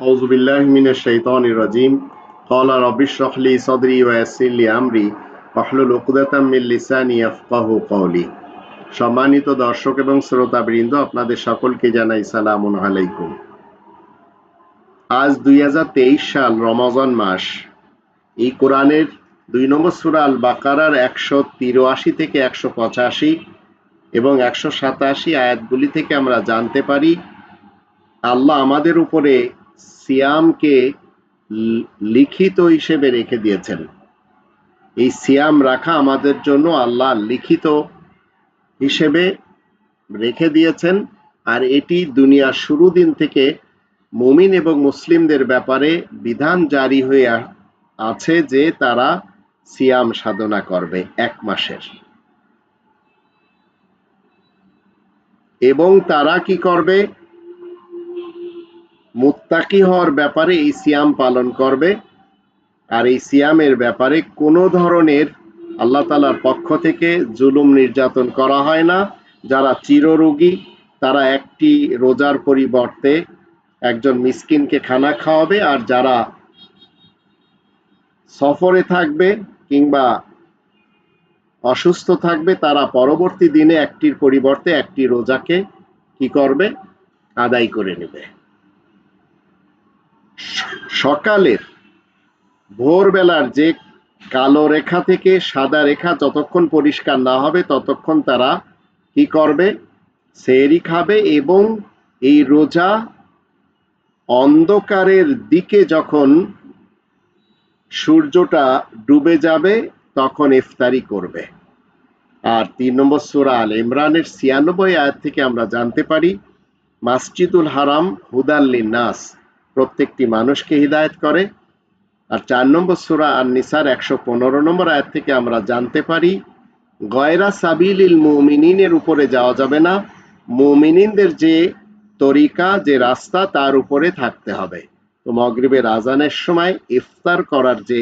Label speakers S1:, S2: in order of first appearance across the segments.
S1: أعوذ بالله من الشيطان الرجيم قال رب اشرح لي صدري ويسر لي أمري واحلل عقدة من لساني يفقهوا قولي সম্মানিত দর্শক এবং শ্রোতাবৃন্দ আপনাদের সকলকে জানাই সালামুন আলাইকুম আজ দুই সাল রমজান মাস এই কোরআনের দুই নম্বর সুরা আল বাকারার একশো তিরাশি থেকে একশো পঁচাশি এবং একশো সাতাশি আয়াতগুলি থেকে আমরা জানতে পারি আল্লাহ আমাদের উপরে সিয়ামকে লিখিত হিসেবে রেখে দিয়েছেন। এই সিয়াম রাখা আমাদের জন্য আল্লাহ লিখিত হিসেবে রেখে দিয়েছেন, আর এটি দুনিয়ার শুরু দিন থেকে মুমিন এবং মুসলিমদের ব্যাপারে বিধান জারি হয়ে আছে যে তারা সিয়াম সাধনা করবে এক মাসের। এবং তারা কি করবে? মুত্তাকি হওয়ার ব্যাপারে এই সিয়াম পালন করবে আর এই সিয়ামের ব্যাপারে কোনো ধরনের আল্লাহ তালার পক্ষ থেকে জুলুম নির্যাতন করা হয় না। যারা চিররোগী, তারা একটি রোজার পরিবর্তে একজন মিসকিনকে খানা খাওয়াবে আর যারা সফরে থাকবে কিংবা অসুস্থ থাকবে, তারা পরবর্তী দিনে একটির পরিবর্তে একটি রোজাকে কি করবে? আদায় করে নেবে। সকালের ভোরবেলার যে কালো রেখা থেকে সাদা রেখা যতক্ষণ পরিষ্কার না হবে, ততক্ষণ তারা কি করবে? সেরি খাবে এবং এই রোজা অন্ধকারের দিকে যখন সূর্যটা ডুবে যাবে, তখন ইফতারি করবে। আর তিন নম্বর সুরা আল ইমরানের ছিয়ানব্বই আয়াত থেকে আমরা জানতে পারি, মাসজিদুল হারাম হুদাল্লিন নাস। প্রত্যেকটি মানুষকে হিদায়ত করে। আর চার নম্বর সুরা আর নিসার একশো পনেরো নম্বর আয়াত থেকে আমরা জানতে পারি, গয়রা সাবিলিল মুমিনিনের উপরে যাওয়া যাবে না। মুমিনিনদের যে তরিকা, যে রাস্তা, তার উপরে থাকতে হবে। তো মগরিবের আজানের সময় ইফতার করার যে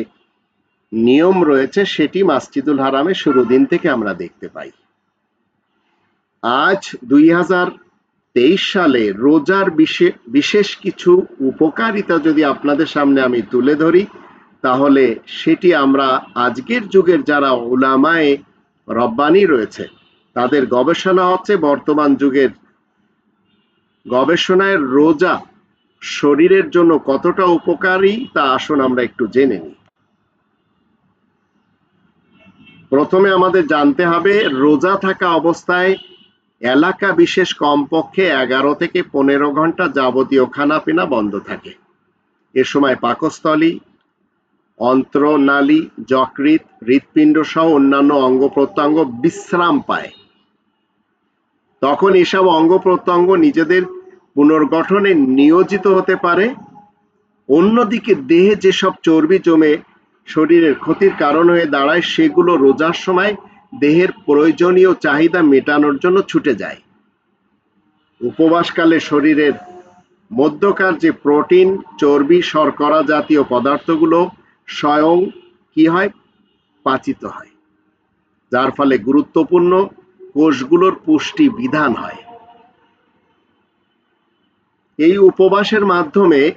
S1: নিয়ম রয়েছে, সেটি মাসজিদুল হারামে শুরু দিন থেকে আমরা দেখতে পাই। আজ দুই হাজার তেইশ সালে রোজার বিশে- বিশেষ কিছু উপকারিতা যদি আপনাদের সামনে আমি তুলে ধরি, তাহলে সেটি আমরা আজকের যুগের যারা ওলামায়ে রব্বানি রয়েছে, তাদের গবেষণা হচ্ছে বর্তমান যুগের গবেষণায় রোজা শরীরের জন্য কতটা উপকারী তা আসুন আমরা একটু জেনে নিই। প্রথমে আমাদের জানতে হবে, রোজা থাকা অবস্থায় এলাকা বিশেষ কমপক্ষে এগারো থেকে পনেরো ঘণ্টা যাবতীয় খানাপিনা বন্ধ থাকে। এ সময় পাকস্থলী, অন্ত্রনালী, যকৃৎ, হৃৎপিণ্ড সহ অন্যান্য অঙ্গ প্রত্যঙ্গ বিশ্রাম পায়। তখন এসব অঙ্গ প্রত্যঙ্গ নিজেদের পুনর্গঠনে নিয়োজিত হতে পারে। অন্যদিকে দেহে যেসব চর্বি জমে শরীরের ক্ষতির কারণ হয়ে দাঁড়ায়, সেগুলো রোজার সময় দেহের প্রয়োজনীয় চাহিদা মেটানোর জন্য ছুটে যায়। উপবাসকালে শরীরের মধ্যকার যে প্রোটিন, চর্বি, শর্করা জাতীয় পদার্থগুলো স্বয়ং কি হয়? পাচিত হয়। যার ফলে গুরুত্বপূর্ণ কোষগুলোর পুষ্টি বিধান হয়। এই উপবাসের মাধ্যমে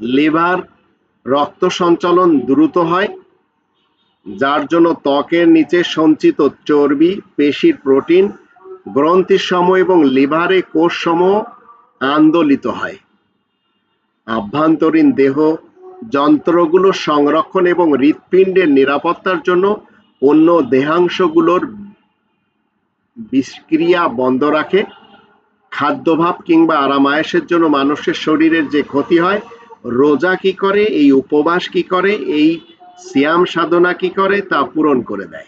S1: লিভার রক্ত সঞ্চালন দ্রুত হয় যার জন্য ত্বকের নিচে সঞ্চিত চর্বি, পেশির প্রোটিন, গ্রন্থির সমূহ এবং লিভারে কোষ সমূহ আন্দোলিত হয়। আভ্যন্তরীণ দেহ যন্ত্রগুলো সংরক্ষণ এবং হৃৎপিণ্ডের নিরাপত্তার জন্য অন্য দেহাংশগুলোর বিষক্রিয়া বন্ধ রাখে। খাদ্যভাব কিংবা আরামায়েশের জন্য মানুষের শরীরের যে ক্ষতি হয়, রোজা কি করে, এই উপবাস কি করে, এই সিয়াম সাধনা কি করে? তা পূরণ করে দেয়।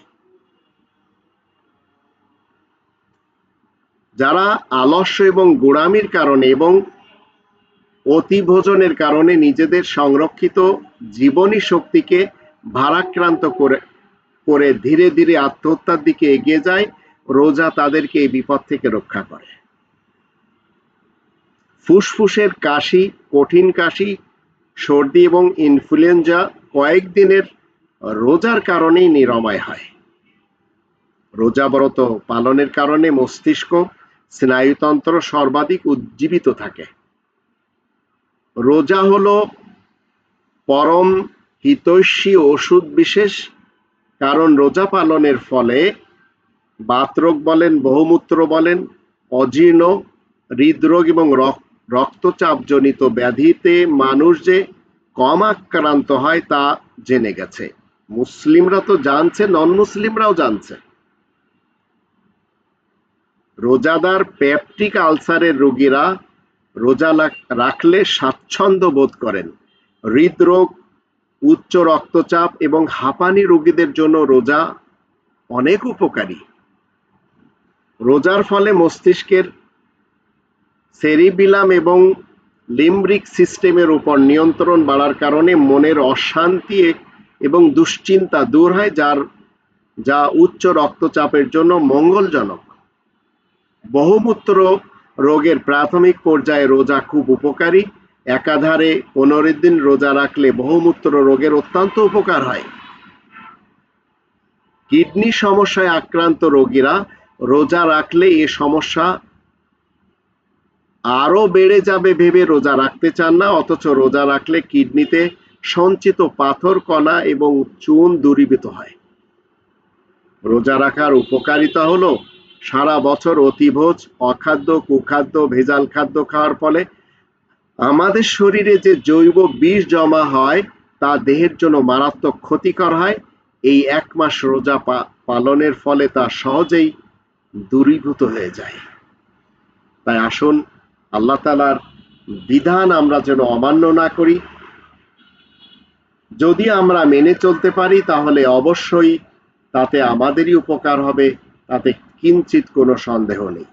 S1: যারা আলস্য এবং গোড়ামির কারণে এবং অতি ভোজনের কারণে নিজেদের সংরক্ষিত জীবনী শক্তিকে ভারাক্রান্ত করে করে ধীরে ধীরে আত্মহত্যার দিকে এগিয়ে যায়, রোজা তাদেরকে এই বিপদ থেকে রক্ষা করে। ফুসফুসের কাশি, কঠিন কাশি, সর্দি এবং ইনফ্লুয়েঞ্জা কয়েকদিনের রোজার কারণেই নিরাময় হয়। রোজা ব্রত পালনের কারণে মস্তিষ্ক, স্নায়ুতন্ত্র সর্বাধিক উজ্জীবিত থাকে। রোজা হলো পরম হিতৈষী ওষুধ বিশেষ, কারণ রোজা পালনের ফলে বাতরোগ বলেন, বহুমূত্র বলেন, অজীর্ণ, হৃদরোগ এবং রক্তচাপজনিত ব্যাধিতে মানুষ যে কম আক্রান্ত হয় তা জেনে গেছে। মুসলিমরা তো জানছে নন মুসলিমরাও জানছে। রোজাদার পেপটিক আলসারের রোগীরা রোজা রাখলে স্বাচ্ছন্দ্য বোধ করেন। হৃদরোগ, উচ্চ রক্তচাপ এবং হাঁপানি রোগীদের জন্য রোজা অনেক উপকারী। রোজার ফলে মস্তিষ্কের সেরিবিলাম এবং লিম্ব্রিক সিস্টেমের উপর নিয়ন্ত্রণ বাড়ার কারণে মনের অশান্তি এবং দুশ্চিন্তা দূর হয়, যার, যা উচ্চ রক্তচাপের জন্য মঙ্গলজনক। বহুমূত্র রোগের প্রাথমিক পর্যায়ে রোজা খুব উপকারী। একাধারে পনেরো দিন রোজা রাখলে বহুমূত্র রোগের অত্যন্ত উপকার হয়। কিডনি সমস্যায় আক্রান্ত রোগীরা রোজা রাখলে এ সমস্যা আরও বেড়ে যাবে ভেবে রোজা রাখতে চান না, অথচ রোজা রাখলে কিডনিতে সঞ্চিত পাথর, কণা এবং চুন দূরীভূত হয়। রোজা রাখার উপকারিতা হলো সারা বছর অতিভোজ, অখাদ্য, কুখাদ্য, ভেজাল খাদ্য খাওয়ার ফলে আমাদের শরীরে যে জৈব বিষ জমা হয়, তা দেহের জন্য মারাত্মক ক্ষতিকর হয়। এই এক মাস রোজা পালনের ফলে তা সহজেই দূরীভূত হয়ে যায়। তাই আসুন আল্লাহ তালার বিধান আমরা যেন অমান্য না করি। যদি আমরা মেনে চলতে পারি, তাহলে অবশ্যই তাতে আমাদেরই উপকার হবে, তাতে কিঞ্চিত কোনো সন্দেহ নেই।